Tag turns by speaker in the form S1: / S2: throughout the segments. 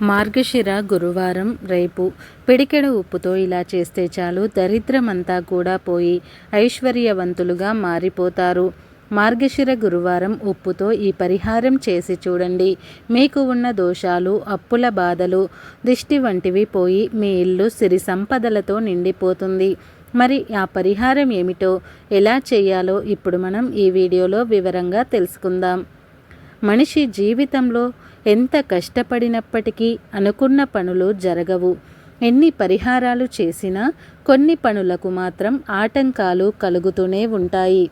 S1: మార్గశిర గురువారం రేపు పిడికెడ ఉప్పుతో ఇలా చేస్తే చాలు దరిద్రమంతా కూడా పోయి ఐశ్వర్యవంతులుగా మారిపోతారు. మార్గశిర గురువారం ఉప్పుతో ఈ పరిహారం చేసి చూడండి. మీకు ఉన్న దోషాలు అప్పుల బాధలు దిష్టి వంటివి పోయి మీ ఇల్లు సిరి సంపదలతో నిండిపోతుంది. మరి ఆ పరిహారం ఏమిటో ఎలా చేయాలో ఇప్పుడు మనం ఈ వీడియోలో వివరంగా తెలుసుకుందాం. మనిషి జీవితంలో ఎంత కష్టపడినప్పటికీ అనుకున్న పనులు జరగవు. ఎన్ని పరిహారాలు చేసినా కొన్ని పనులకు మాత్రం ఆటంకాలు కలుగుతూనే ఉంటాయి.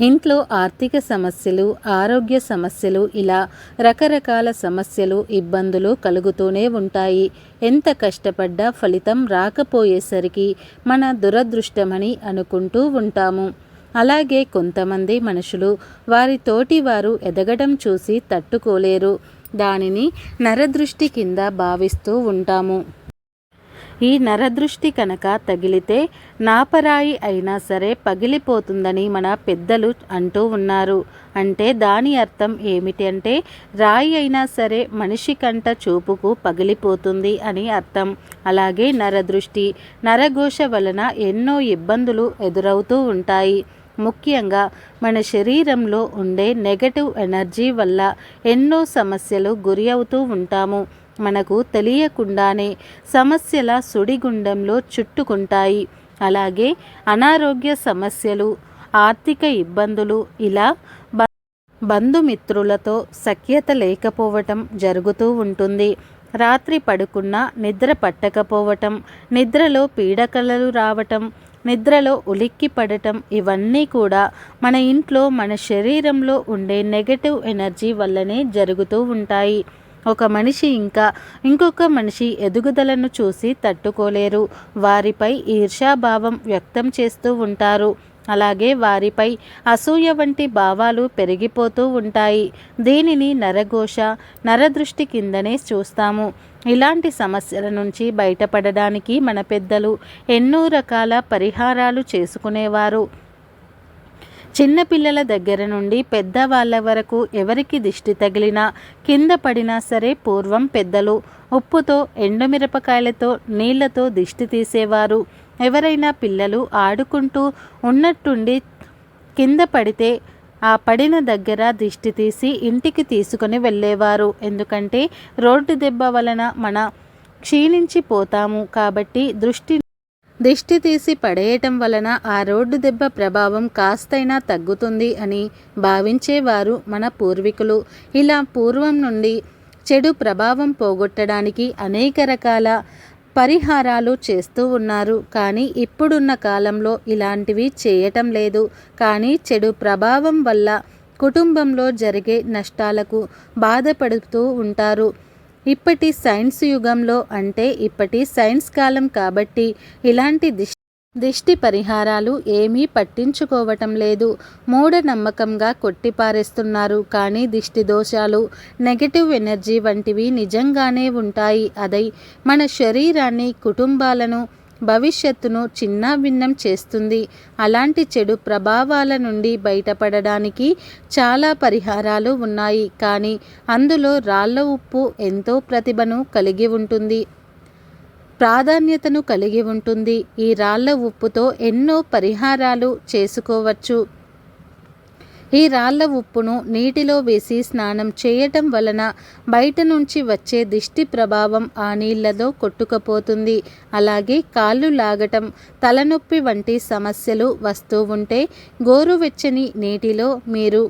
S1: ఇంట్లో ఆర్థిక సమస్యలు ఆరోగ్య సమస్యలు ఇలా రకరకాల సమస్యలు ఇబ్బందులు కలుగుతూనే ఉంటాయి. ఎంత కష్టపడ్డా ఫలితం రాకపోయేసరికి మన దురదృష్టమని అనుకుంటూ ఉంటాము. అలాగే కొంతమంది మనుషులు వారి తోటి వారు ఎదగడం చూసి తట్టుకోలేరు. దానిని నరదృష్టి కింద భావిస్తూ ఉంటాము. ఈ నరదృష్టి కనుక తగిలితే నాపరాయి అయినా సరే పగిలిపోతుందని మన పెద్దలు అంటూ ఉన్నారు. అంటే దాని అర్థం ఏమిటి అంటే రాయి అయినా సరే మనిషి కంట చూపుకు పగిలిపోతుంది అని అర్థం. అలాగే నరదృష్టి నరఘోష వలన ఎన్నో ఇబ్బందులు ఎదురవుతూ ఉంటాయి. ముఖ్యంగా మన శరీరంలో ఉండే నెగటివ్ ఎనర్జీ వల్ల ఎన్నో సమస్యలు గురి అవుతూ ఉంటాము. మనకు తెలియకుండానే సమస్యల సుడిగుండంలో చుట్టుకుంటాయి. అలాగే అనారోగ్య సమస్యలు ఆర్థిక ఇబ్బందులు ఇలా బంధుమిత్రులతో సఖ్యత లేకపోవటం జరుగుతూ ఉంటుంది. రాత్రి పడుకున్న నిద్ర పట్టకపోవటం నిద్రలో పీడకలలు రావటం నిద్రలో ఉలిక్కి పడటం ఇవన్నీ కూడా మన ఇంట్లో మన శరీరంలో ఉండే నెగటివ్ ఎనర్జీ వల్లనే జరుగుతూ ఉంటాయి. ఒక మనిషి ఇంకా ఇంకొక మనిషి ఎదుగుదలను చూసి తట్టుకోలేరు. వారిపై ఈర్షాభావం వ్యక్తం చేస్తూ ఉంటారు. అలాగే వారిపై అసూయ వంటి భావాలు పెరిగిపోతూ ఉంటాయి. దీనిని నరఘోష నరదృష్టి కిందనే చూస్తాము. ఇలాంటి సమస్యల నుంచి బయటపడడానికి మన పెద్దలు ఎన్నో రకాల పరిహారాలు చేసుకునేవారు. చిన్నపిల్లల దగ్గర నుండి పెద్దవాళ్ళ వరకు ఎవరికి దిష్టి తగిలినా కింద పడినా సరే పూర్వం పెద్దలు ఉప్పుతో ఎండుమిరపకాయలతో నీళ్ళతో దిష్టి తీసేవారు. ఎవరైనా పిల్లలు ఆడుకుంటూ ఉన్నట్టుండి కింద పడితే ఆ పడిన దగ్గర దిష్టి తీసి ఇంటికి తీసుకొని వెళ్ళేవారు. ఎందుకంటే రోడ్డు దెబ్బ వలన మన క్షీణించిపోతాము కాబట్టి దృష్టి దిష్టి తీసి పడేయటం వలన ఆ రోడ్డు దెబ్బ ప్రభావం కాస్తైనా తగ్గుతుంది అని భావించేవారు మన పూర్వీకులు. ఇలా పూర్వం నుండి చెడు ప్రభావం పోగొట్టడానికి అనేక రకాల పరిహారాలు చేస్తూ ఉన్నారు. కానీ ఇప్పుడున్న కాలంలో ఇలాంటివి చేయటం లేదు. కానీ చెడు ప్రభావం వల్ల కుటుంబంలో జరిగే నష్టాలకు బాధపడుతూ ఉంటారు. ఇప్పటి సైన్స్ యుగంలో అంటే ఇప్పటి సైన్స్ కాలం కాబట్టి ఇలాంటి దిష్ దిష్టి పరిహారాలు ఏమీ పట్టించుకోవటం లేదు. మూఢనమ్మకంగా కొట్టిపారేస్తున్నారు. కానీ దిష్టి దోషాలు నెగటివ్ ఎనర్జీ వంటివి నిజంగానే ఉంటాయి. అదై మన శరీరాన్ని కుటుంబాలను భవిష్యత్తును చిన్నాభిన్నం చేస్తుంది. అలాంటి చెడు ప్రభావాల నుండి బయటపడడానికి చాలా పరిహారాలు ఉన్నాయి. కానీ అందులో రాళ్ళ ఉప్పు ఎంతో ప్రతిభను కలిగి ఉంటుంది. ప్రాధాన్యతను కలిగి ఉంటుంది. ఈ రాళ్ళ ఉప్పుతో ఎన్నో పరిహారాలు చేసుకోవచ్చు. ఈ రాళ్ళ ఉప్పును నీటిలో వేసి స్నానం చేయటం వలన బయట నుంచి వచ్చే దిష్టి ప్రభావం ఆ నీళ్ళతో కొట్టుకుపోతుంది. అలాగే కాళ్ళు లాగటం తలనొప్పి వంటి సమస్యలు వస్తూ ఉంటే గోరువెచ్చని నీటిలో మీరు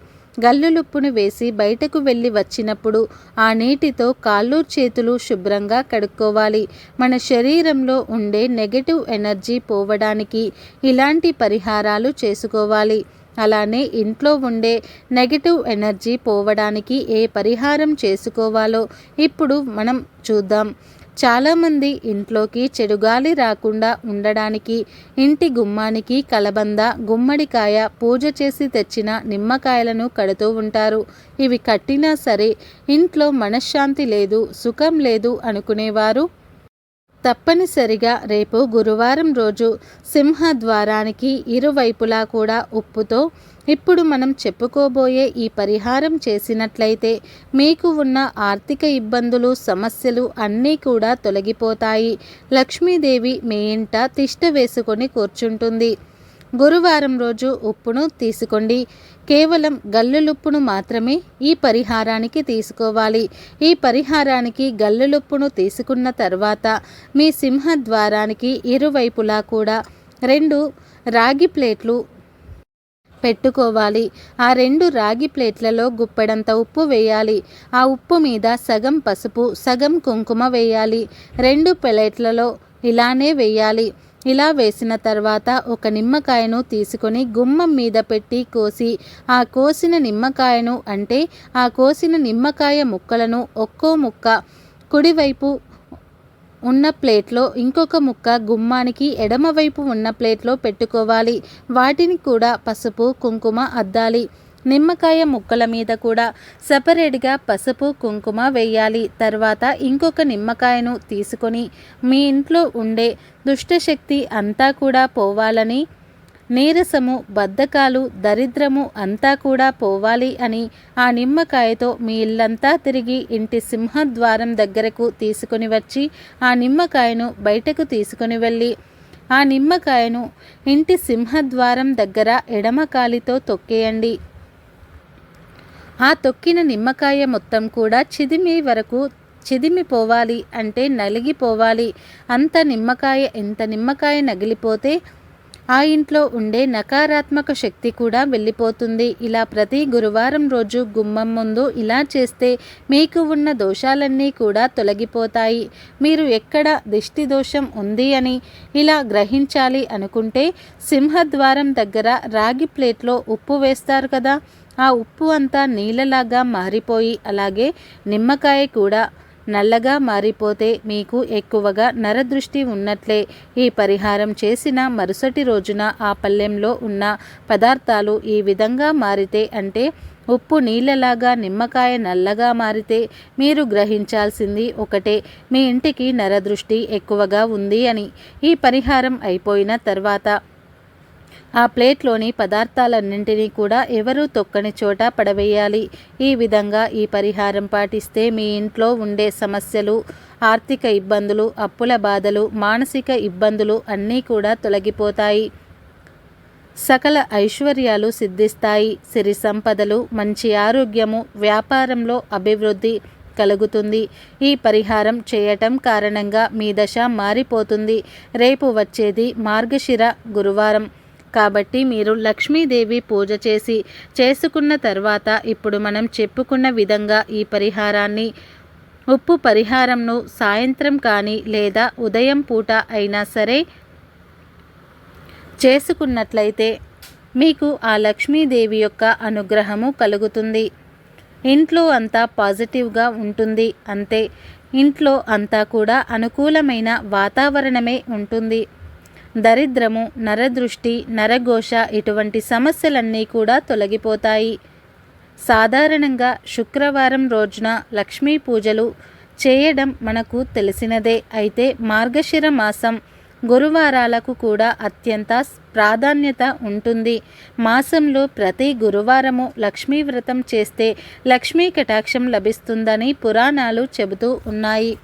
S1: గల్లులుప్పును వేసి బయటకు వెళ్ళి వచ్చినప్పుడు ఆ నీటితో కాళ్ళు చేతులు శుభ్రంగా కడుక్కోవాలి. మన శరీరంలో ఉండే నెగటివ్ ఎనర్జీ పోవడానికి ఇలాంటి పరిహారాలు చేసుకోవాలి. అలానే ఇంట్లో ఉండే నెగటివ్ ఎనర్జీ పోవడానికి ఏ పరిహారం చేసుకోవాలో ఇప్పుడు మనం చూద్దాం. చాలామంది ఇంట్లోకి చెడుగాలి రాకుండా ఉండడానికి ఇంటి గుమ్మానికి కలబంద గుమ్మడికాయ పూజ చేసి తెచ్చిన నిమ్మకాయలను కడుతూ ఉంటారు. ఇవి కట్టినా సరే ఇంట్లో మనశ్శాంతి లేదు సుఖం లేదు అనుకునేవారు. తప్పనిసరిగా రేపు గురువారం రోజు సింహద్వారానికి ఇరువైపులా కూడా ఉప్పుతో ఇప్పుడు మనం చెప్పుకోబోయే ఈ పరిహారం చేసినట్లయితే మీకు ఉన్న ఆర్థిక ఇబ్బందులు సమస్యలు అన్నీ కూడా తొలగిపోతాయి. లక్ష్మీదేవి మీ ఇంట తిష్ట వేసుకొని కూర్చుంటుంది. గురువారం రోజు ఉప్పును తీసుకోండి. కేవలం గల్లులుప్పును మాత్రమే ఈ పరిహారానికి తీసుకోవాలి. ఈ పరిహారానికి గల్లులుప్పును తీసుకున్న తర్వాత మీ సింహద్వారానికి ఇరువైపులా కూడా రెండు రాగి ప్లేట్లు పెట్టుకోవాలి. ఆ రెండు రాగి ప్లేట్లలో గుప్పెడంత ఉప్పు వేయాలి. ఆ ఉప్పు మీద సగం పసుపు సగం కుంకుమ వేయాలి. రెండు ప్లేట్లలో ఇలానే వేయాలి. ఇలా వేసిన తర్వాత ఒక నిమ్మకాయను తీసుకొని గుమ్మం మీద పెట్టి కోసి ఆ కోసిన నిమ్మకాయను అంటే ఆ కోసిన నిమ్మకాయ ముక్కలను ఒక్కో ముక్క కుడివైపు ఉన్న ప్లేట్లో ఇంకొక ముక్క గుమ్మానికి ఎడమవైపు ఉన్న ప్లేట్లో పెట్టుకోవాలి. వాటిని కూడా పసుపు కుంకుమ అద్దాలి. నిమ్మకాయ ముక్కల మీద కూడా సపరేట్గా పసుపు కుంకుమ వేయాలి. తర్వాత ఇంకొక నిమ్మకాయను తీసుకొని మీ ఇంట్లో ఉండే దుష్టశక్తి అంతా కూడా పోవాలని నీరసము బద్ధకాలు దరిద్రము అంతా కూడా పోవాలి అని ఆ నిమ్మకాయతో మీ ఇల్లంతా తిరిగి ఇంటి సింహద్వారం దగ్గరకు తీసుకుని వచ్చి ఆ నిమ్మకాయను బయటకు తీసుకుని వెళ్ళి ఆ నిమ్మకాయను ఇంటి సింహద్వారం దగ్గర ఎడమకాలితో తొక్కేయండి. ఆ తొక్కిన నిమ్మకాయ మొత్తం కూడా చిదిమి వరకు చిదిమిపోవాలి అంటే నలిగిపోవాలి. అంత నిమ్మకాయ ఎంత నిమ్మకాయ నగిలిపోతే ఆ ఇంట్లో ఉండే నకారాత్మక శక్తి కూడా వెళ్ళిపోతుంది. ఇలా ప్రతి గురువారం రోజు గుమ్మం ముందు ఇలా చేస్తే మీకు ఉన్న దోషాలన్నీ కూడా తొలగిపోతాయి. మీరు ఎక్కడ దిష్టి దోషం ఉంది అని ఇలా గ్రహించాలి అనుకుంటే సింహద్వారం దగ్గర రాగి ప్లేట్లో ఉప్పు వేస్తారు కదా. ఆ ఉప్పు అంతా నీళ్ళలాగా మారిపోయి అలాగే నిమ్మకాయ కూడా నల్లగా మారిపోతే మీకు ఎక్కువగా నరదృష్టి ఉన్నట్లే ఈ పరిహారం చేసిన మరుసటి రోజున ఆ పల్లెంలో ఉన్న పదార్థాలు ఈ విధంగా మారితే అంటే ఉప్పు నీళ్ళలాగా నిమ్మకాయ నల్లగా మారితే మీరు గ్రహించాల్సింది ఒకటే మీ ఇంటికి నరదృష్టి ఎక్కువగా ఉంది అని. ఈ పరిహారం అయిపోయిన తర్వాత ఆ ప్లేట్లోని పదార్థాలన్నింటినీ కూడా ఎవరూ తొక్కని చోట పడవేయాలి. ఈ విధంగా ఈ పరిహారం పాటిస్తే మీ ఇంట్లో ఉండే సమస్యలు ఆర్థిక ఇబ్బందులు అప్పుల బాధలు మానసిక ఇబ్బందులు అన్నీ కూడా తొలగిపోతాయి. సకల ఐశ్వర్యాలు సిద్ధిస్తాయి. సిరి సంపదలు మంచి ఆరోగ్యము వ్యాపారంలో అభివృద్ధి కలుగుతుంది. ఈ పరిహారం చేయటం కారణంగా మీ దశ మారిపోతుంది. రేపు వచ్చేది మార్గశిర గురువారం. కాబట్టి మీరు లక్ష్మీదేవి పూజ చేసి చేసుకున్న తర్వాత ఇప్పుడు మనం చెప్పుకున్న విధంగా ఈ పరిహారాన్ని ఉప్పు పరిహారంను సాయంత్రం కానీ లేదా ఉదయం పూట అయినా సరే చేసుకున్నట్లయితే మీకు ఆ లక్ష్మీదేవి యొక్క అనుగ్రహము కలుగుతుంది. ఇంట్లో అంతా పాజిటివ్గా ఉంటుంది. అంతే. ఇంట్లో అంతా కూడా అనుకూలమైన వాతావరణమే ఉంటుంది. దరిద్రము నరదృష్టి నరఘోష ఇటువంటి సమస్యలన్నీ కూడా తొలగిపోతాయి. సాధారణంగా శుక్రవారం రోజున లక్ష్మీ పూజలు చేయడం మనకు తెలిసినదే. అయితే మార్గశిర మాసం గురువారాలకు కూడా అత్యంత ప్రాధాన్యత ఉంటుంది. మాసంలో ప్రతి గురువారము లక్ష్మీ వ్రతం చేస్తే లక్ష్మీ కటాక్షం లభిస్తుందని పురాణాలు చెబుతూ ఉన్నాయి.